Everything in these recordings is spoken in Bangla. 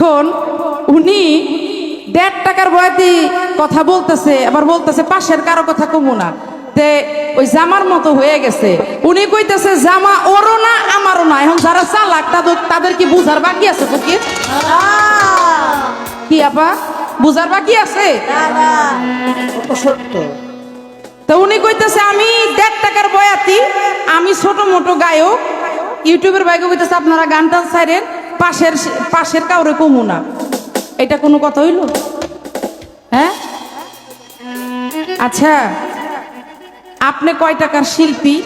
এখন উনি দেড় টাকার বয়াতি কথা বলতেছে আবার বলতেছে পাশের কারও কথা কমু না। তে ওই জামার মতো হয়ে গেছে। উনি কইতেছে জামা ওরও না আমারও না। এখন যারা চালাক তাদের তাদের কি বুঝার বাকি আছে ফকির? কি আপা বুঝার বাকি আছে? সত্য তো উনি কইতেছে আমি দেড় টাকার বয়াতি আমি ছোট মোটো গায়ক। ইউটিউবের বাইকে কইতেছে আপনারা গান টান ছাইরেন পাশের পাশের কাউরে কমু না। এটা কোনো কথা হইল? হ্যাঁ? আচ্ছা আপনি কয় টাকার শিল্পী?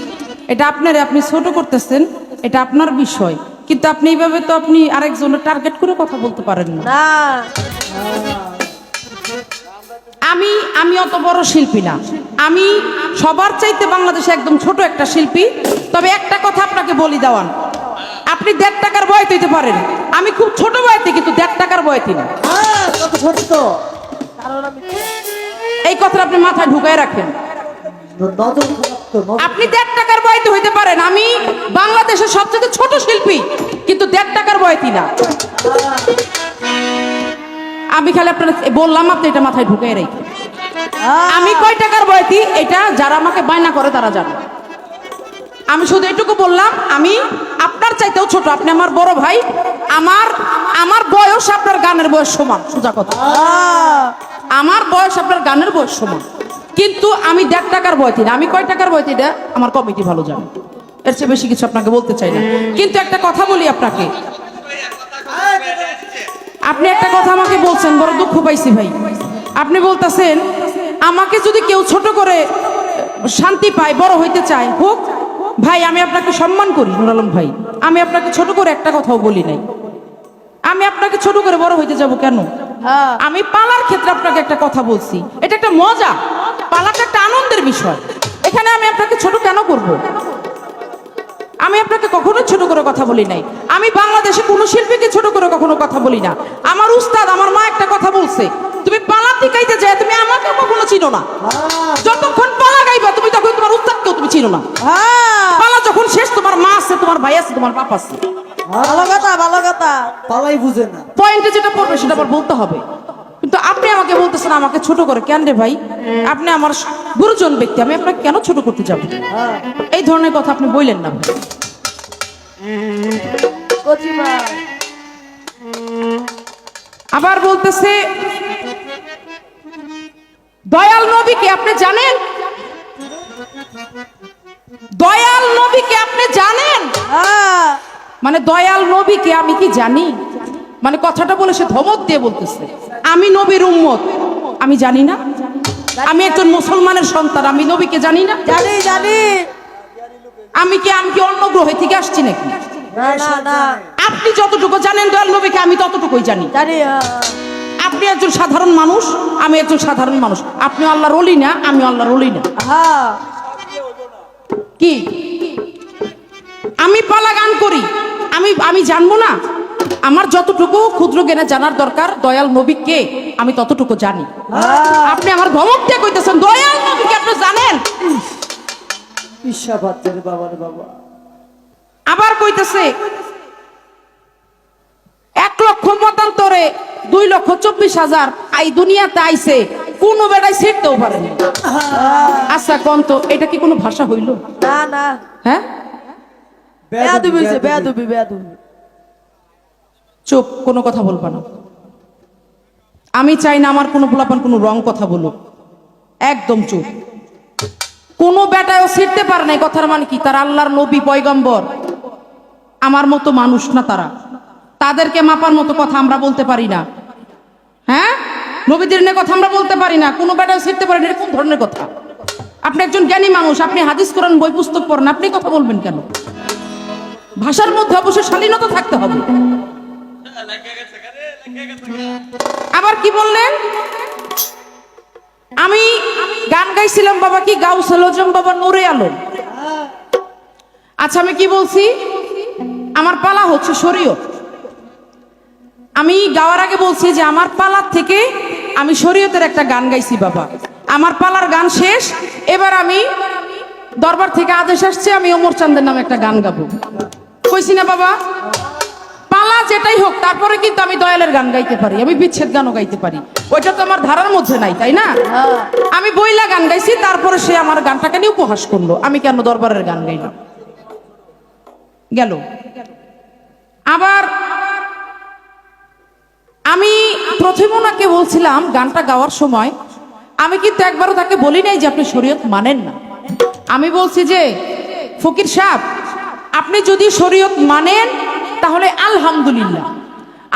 এটা আপনার আপনি ছোট করতেছেন এটা আপনার বিষয়। কিন্তু আপনি এইভাবে তো আপনি আরেকজনের টার্গেট করে কথা বলতে পারেন না। আমি আমি অত বড় শিল্পী না। আমি সবার চাইতে বাংলাদেশে একদম ছোট একটা শিল্পী। তবে একটা কথা আপনাকে বলি দেওয়ান। আপনি দেড় টাকার বয়ত হইতে পারেন। আমি খুব ছোট বয়তে কিন্তু দেড় টাকার বয়তি না। হ্যাঁ সত্য কারণ আমি এই কথাটা আপনি মাথায় ঢুকায় রাখেন। আপনি দেড় টাকার বয়তে হইতে পারেন। আমি বাংলাদেশের সবচেয়ে ছোট শিল্পী কিন্তু দেড় টাকার বয়তি না। আমি খালি আপনার বললাম আপনি এটা মাথায় ঢুকায় রেখে আমি কয় টাকার বয়তি এটা যারা আমাকে বায়না করে তারা জানে। আমি শুধু এটুকু বললাম আমি আপনার চাইতেও ছোট। আপনি আমার বড় ভাই আমার আমার বয়স আপনার গানের বয়স সমান। সোজা কথা। আমার বয়স আপনার গানের বয়স সমান। কিন্তু আমি দেড় টাকার বয়তি না। আমি কয় টাকার বয়তিটা আমার কমিটি ভালো জানে। এর চেয়ে বেশি কিছু আপনাকে বলতে চাই না। কিন্তু একটা কথা বলি আপনাকে। আপনি একটা কথা আমাকে বলছেন বড় দুঃখ পাইছি ভাই। আপনি বলতেছেন আমাকে যদি কেউ ছোট করে শান্তি পায় বড় হইতে চায় হোক ভাই আমি আপনাকে সম্মান করি নুর আলম ভাই। আমি আপনাকে ছোট করে একটা কথাও বলি নাই। আমি আপনাকে ছোট করে বড় হইতে যাব কেন? হ্যাঁ। আমি পালার ক্ষেত্রে আপনাকে একটা কথা বলছি। এটা একটা মজা। পালাটা একটা আনন্দের বিষয়। এখানে আমি আপনাকে ছোট কেন করব? আমি আপনাকে কখনো ছোট করে কথা বলি নাই। আমি বাংলাদেশে কোনো শিল্পীকে ছোট করে কখনো কথা বলি না। আমার উস্তাদ আমার মা একটা কথা বলছে তুমি পালা টিকাইতে যায় তুমি আমাকে কখনো চিনো না। যতক্ষণ পালা গাইবা তুমি তখন তোমার উস্তাদকেও তুমি চিনো না। হ্যাঁ। পালা যখন শেষ তোমার মা আছে তোমার ভাই আছে তোমার বাপ আছে। ভালো কথা ভালো কথা। পালাই বুঝে না। পয়েন্টে যেটা পড়বে সেটা আবার বলতে হবে। কিন্তু আপনি আমাকে বলতেছেন আমাকে ছোট করে। কেন রে ভাই? আপনি আমার গুরুজন ব্যক্তি আমি আপনাকে কেন ছোট করতে যাব? হ্যাঁ এই ধরনের কথা আপনি বললেন না আবার বলতেছে দয়াল নবীকে আপনি জানেন? দয়াল নবীকে আপনি জানেন? হ্যাঁ। মানে দয়াল নবীকে আমি কি জানি? মানে কথাটা বলে সে ধমক দিয়ে বলতেছে। আমি নবীর উম্মত। আমি জানি না। আমি একজন মুসলমানের সন্তান আমি নবীকে জানি না। জানি জানি। আমি কি আমি কি অন্য গ্রহ থেকে আসছি নাকি? আপনি যতটুকু জানেন দয়াল নবীকে আমি ততটুকুই জানি। জানি হ্যাঁ। আপনি একজন সাধারণ মানুষ আমি একজন সাধারণ মানুষ। আপনি আল্লাহর অলি না আমি আল্লাহর অলি না। হ্যাঁ। কি? আমি পালা গান করি। আমি আমি জানব না? আমার যতটুকু ক্ষুদ্র জ্ঞানে জানার দরকার দয়াল নবী কে আমি ততটুকু জানি। আপনি আমার ধমক দিয়ে কইতেছেন? দয়াল নবী কে আপনি জানেন? ঈর্ষা পাচ্ছে রে বাবা। আবার কইতেছে এক লক্ষ মতান্তরে দুই লক্ষ চব্বিশ হাজার আই দুনিয়াতে আইছে। কোন বেড়ায় ছিটতেও পারেনি আচ্ছা কন্ত এটা কি কোনো ভাষা হইল? না না। হ্যাঁ? বেয়াদুবি হইছে বেয়াদুবি। বেয়াদুবি চুপ কোনো কথা বলবা না। আমি চাই না আমার কোনো পোলাপান কোনো রং কথা বলুক। একদম চুপ। কোনো বেটায়ও ছিটতে পারে না কথার মানে কি? তার আল্লাহর নবী পয়গম্বর। আমার মতো মানুষ না তারা। তাদেরকে মাপার মতো কথা আমরা বলতে পারি না। হ্যাঁ? নবীদের নিয়ে কথা আমরা বলতে পারি না। কোনো বেটাও ছিটতে পারি না এটা কোন ধরনের কথা। আপনি একজন জ্ঞানী মানুষ, আপনি হাদিস, কোরআন, বই, পুস্তক পড়েন, আপনি কথা বলবেন কেন? ভাষার মধ্যে অবশ্যই শালীনতা থাকতে হবে। আবার কি বললেন? আমি গান গাইছিলাম বাবা কি? গাউসেল আজম বাবা নূরে আলম। আচ্ছা আমি কি বলছি? আমার পালা হচ্ছে শরীয়ত। আমি গাওয়ার আগে বলছি যে আমার পালার থেকে আমি শরীয়তের একটা গান গাইছি বাবা। আমার পালার গান শেষ এবার আমি দরবার থেকে আদেশ আসছে আমি অমর চান্দের নামে একটা গান গাবো। কইছি না বাবা? পালা যেটাই হোক তারপরে কিন্তু আমি দয়ালের গান গাইতে পারি আমি বিচ্ছেদ গানও গাইতে পারি। ওইটা তো আমার ধারার মধ্যে নাই তাই না? হ্যাঁ। আমি বইলা গান গাইছি তারপরে সে আমার গানটাকে নিয়ে উপহাস করল। আমি কেন দরবারের গান গাইলাম? গেল। আবার আমি প্রথমে ওনাকে বলছিলাম গানটা গাওয়ার সময়, আমি কিন্তু একবারও তাকে বলি নাই যে আপনি শরীয়ত মানেন না। আমি বলছি যে, ফকির সাহেব, আপনি যদি শরীয়ত মানেন, তাহলে আলহামদুলিল্লাহ।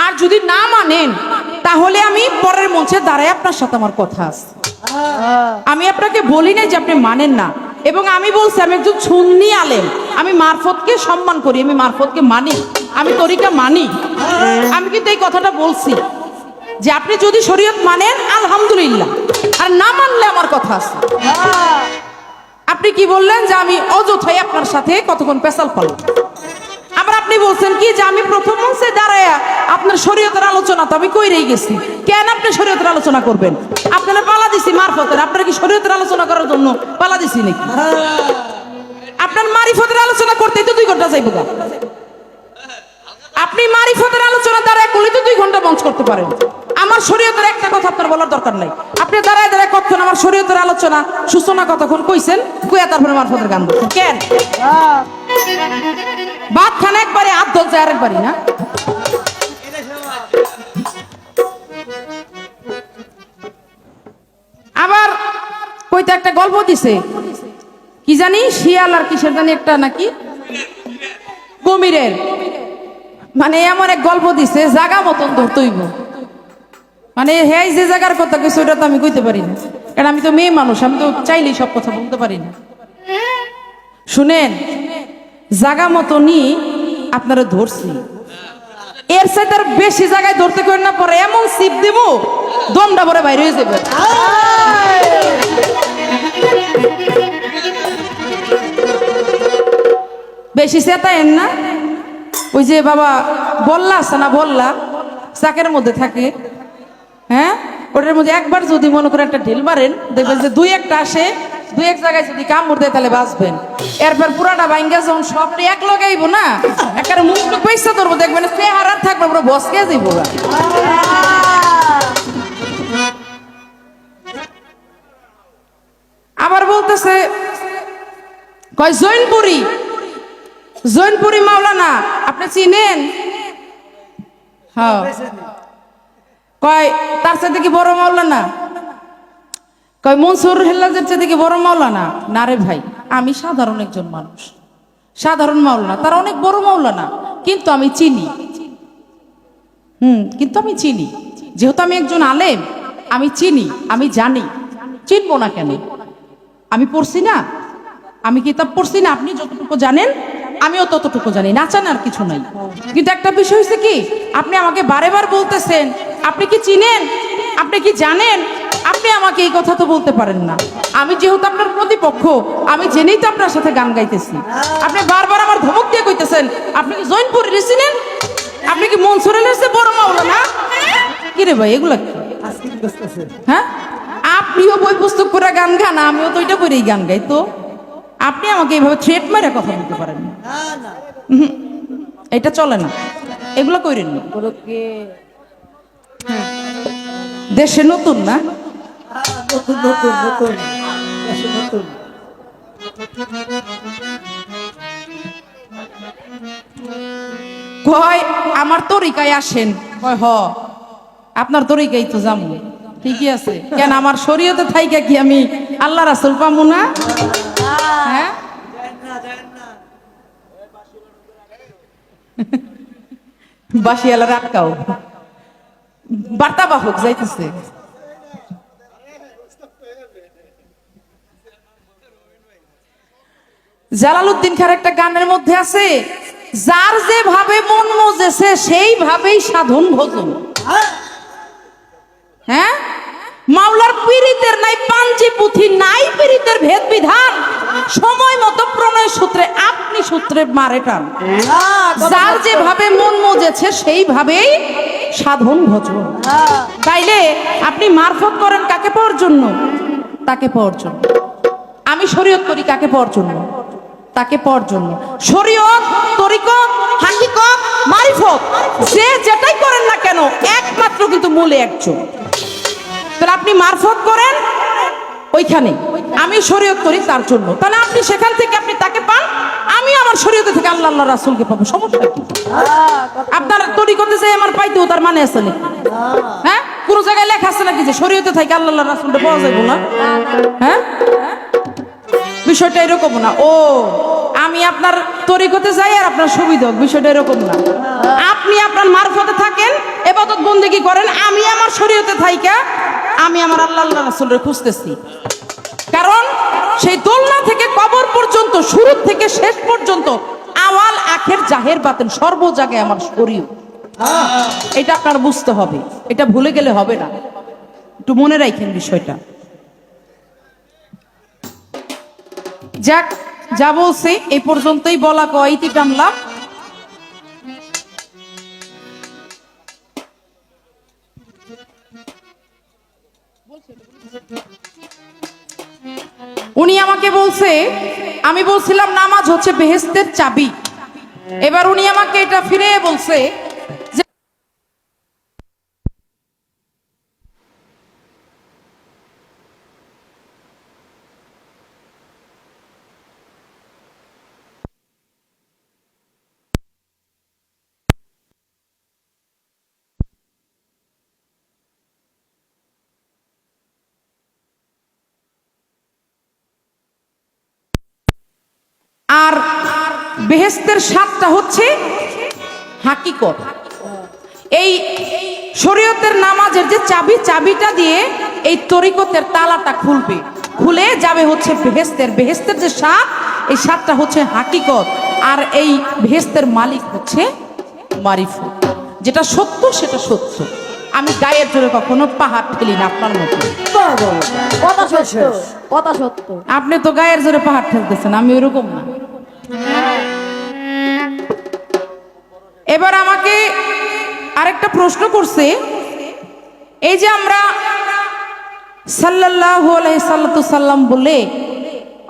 আর যদি না মানেন, তাহলে আমি পরের মঞ্চে দাঁড়ায় আপনার সাথে আমার কথা আছে। আমি আপনাকে বলি না যে আপনি মানেন না। এবং আমি বলছি, আমি একজন সুন্নি আলেম। আমি মারফতকে সম্মান করি, আমি মারফতকে মানি। আমি তরিকা মানি। আমি কিন্তু এই কথাটা বলছি যে আপনি যদি শরীয়ত মানেন, আলহামদুলিল্লাহ। আর না মানলে আমার কথা আছে। আপনি কি বললেন যে আমি অযথাই আপনার সাথে কতক্ষণ পেশাল পারলাম আবার আপনি বলছেন কি যে আমি প্রথম মঞ্চে দাঁড়ায়া আপনার শরীয়তের আলোচনা তো আমি কইরেই গেছি। কেন আপনি শরীয়তের আলোচনা করবেন? আপনারা পালা দিছি মারফতের। আপনারা কি শরীয়তের আলোচনা করার জন্য পালা দিছি নাকি? আপনার মারিফতের আলোচনা করতেই তো দুই ঘণ্টা যাইব। আপনি মারিফতের আলোচনা দাঁড়ায় করলে দুই ঘণ্টা মঞ্চ করতে পারেন। আমার শরীয়তের একটা কথা আপনার বলার দরকার নাই। আপনি দাঁড়ায় দাঁড়ায় কতক্ষণ আমার শরীয়তের আলোচনা। সূচনা কতক্ষণ কইছেন? কইয়া তারপরে মারফতের গান কেন? ভাত খান একবারে হাত ধরছে আরেকবারই, না? আবার কইতে একটা গল্প দিছে। কি জানি? শিয়াল আর কিসের জানি একটা নাকি? কুমিরের। মানে এমন এক গল্প দিছে, জাগা মতন ধরতইব মানে হ্যাঁ যে জায়গার কথা কিছু ওটা তো আমি কইতে পারি না। কারণ আমি তো মেয়ে মানুষ, আমি তো চাইলেই সব কথা বলতে পারি না। শুনেন, জাগা মতনই আপনারা ধরছি। এর সাথে আর বেশি জায়গায় ধরতে করেন না, পরে এমন সিপ দিব, দমটা পরে বাইরে হয়ে যাবে। বেশি চেতায়েন না। ওই যে বাবা বললা আছে না বললা? চাকের মধ্যে থাকে। হ্যাঁ? ওটার মধ্যে একবার যদি মনে করেন একটা ঢিল মারেন, দেখবেন যে দুই একটা আসে, দুই এক জায়গায় যদি কামড় দেয় তাহলে বাঁচবেন। এরপর পুরাটা বাইঙ্গা যখন সব এক লগাইবো না, একেবারে মুখ পয়সা ধরবো, দেখবেন সে চেহারা থাকবে, পুরো বসকে দিব আবার বলতেছে, কয় জৈনপুরি জৈনপুরি মাওলানা, আপনি চিনেন? হ্যাঁ। কয়, তার সাথে কি বড় মাওলানা। কয়, মনসুর হেল্লাজের চাইতে কি বড় মাওলানা। না রে ভাই, আমি সাধারণ একজন মানুষ। সাধারণ মাওলানা, তার অনেক বড় মাওলানা, কিন্তু আমি চিনি। হুম, কিন্তু আমি চিনি। যেহেতু আমি একজন আলেম, আমি চিনি, আমি জানি। চিনবো না কেন? আমি পড়ছি না? আমি কিতাব পড়ছি না? আপনি যতটুকু জানেন আমিও ততটুকু জানি না জানার আর কিছু নাই। কিন্তু একটা বিষয় হচ্ছে কি আপনি আমাকে বারে বার বলতেছেন আপনি কি চিনেন? আপনি কি জানেন? আপনি আমাকে এই কথা তো বলতে পারেন না। আমি যেহেতু আপনার প্রতিপক্ষ আমি জেনেই তো আপনার সাথে গান গাইতেছি। আপনি বারবার আমার ধমক দিয়ে কইতেছেন আপনি কি জৈনপুরি চিনেন? আপনি কি মনসুরের এসে বড় মাওলা না কি? রে ভাই এগুলা হ্যাঁ? আপনিও বই পুস্তক করে গান গান আমিও তো এটা করেই গান গাই তো। আপনি আমাকে এইভাবে থ্রেট মেরে কথা বলতে পারেন। এটা চলে না। এগুলো করেন না। দেশে নতুন না? কয়, আমার তরিকায় আসেন। কয়, হ। আপনার তরিকাই তো যাব। ঠিকই আছে। কেন, আমার শরীয়তে থাইকা কি আমি আল্লাহ রাসুল পামু না হ্যাঁ বাসিয়ালার আটকাও বার্তা বাহক যাইতেছে। জালালউদ্দিন খার একটা গানের মধ্যে আছে, যার যেভাবে মন মজেছে, সেইভাবেই সাধন ভোজন। হ্যাঁ? মাওলার পীড়িতের নাই, পাঞ্চি পুঁথি নাই পীড়িতের ভেদ বিধান সময় মতো প্রণয় সূত্রে আপনি সূত্রে মারে টান। যার যেভাবে মন মজেছে সেইভাবেই সাধন ভজন। তাইলে আপনি মারফত করেন কাকে পাওয়ার জন্য? তাকে পাওয়ার জন্য। আমি শরীয়ত করি কাকে পাওয়ার জন্য? তাকে পাওয়ার জন্য। শরীয়ত তরিকত হাকিকত মারিফত যে যেটাই করেন না কেন একমাত্র কিন্তু মূলে একজন। তাহলে আপনি মারফত করেন ওইখানে আমি শরীয়ত করি তার জন্য। তাহলে আপনি সেখান থেকে আপনি তাকে পান আমি আমার শরীয়তে থেকে আল্লাহ আল্লাহ রাসুলকে পাবো। সমস্যা কি? হ্যাঁ, কথা- আপনার তরিকতে আমার পাইতেও তার মানে আছে নাকি হ্যাঁ? কোনো জায়গায় লেখা আছে নাকি যে শরীয়তে থেকে আল্লাহ আল্লাহ রাসুলটা পাওয়া যাবে না? হ্যাঁ? বিষয়টা এরকম না। ও আমি আপনার তরিকতে যাই আর আপনার সুবিধা বিষয়টা এরকম না। আপনি আপনার মারফতে থাকেন এবাদত বন্দেগী করেন আমি আমার শরীয়তে থাইকা আমি আমার আল্লাহ আল্লাহ রাসুলরে খুঁজতেছি। সেই দোলনা থেকে কবর পর্যন্ত শুরু থেকে শেষ পর্যন্ত আওয়াল, আখের, জাহের, বাতেন সর্ব জায়গায় আমার শরীর। এটা আপনার বুঝতে হবে। এটা ভুলে গেলে হবে না। একটু মনে রাখেন বিষয়টা। যাক যাব বলছে এই পর্যন্তই বলা কয়টি টানলাম। বলছে আমি বলছিলাম নামাজ হচ্ছে বেহেস্তের চাবি। এবার উনি আমাকে এটা ফিরে বলছে যে আর বেহেস্তের স্বাদটা হচ্ছে হাকিকত। এই শরীয়তের নামাজের যে চাবি চাবিটা দিয়ে এই তরিকতের তালাটা খুলবে। খুলে যাবে হচ্ছে বেহেস্তের। বেহেস্তের যে স্বাদ এই স্বাদটা হচ্ছে হাকিকত। আর এই বেহেস্তের মালিক হচ্ছে মারিফত যেটা সত্য সেটা সত্য। আমি গায়ের জোরে কখনো পাহাড় ফেলি না আপনার মতো। কথা সত্য কথা সত্য। আপনি তো গায়ের জোরে পাহাড় ঠেলতেছেন আমি ওরকম না। এবার আমাকে আরেকটা প্রশ্ন করছে। এই যে আমরা সাল্লাহ আলাইহি সাল্লাতু সাল্লাম বলে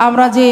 আমরা যে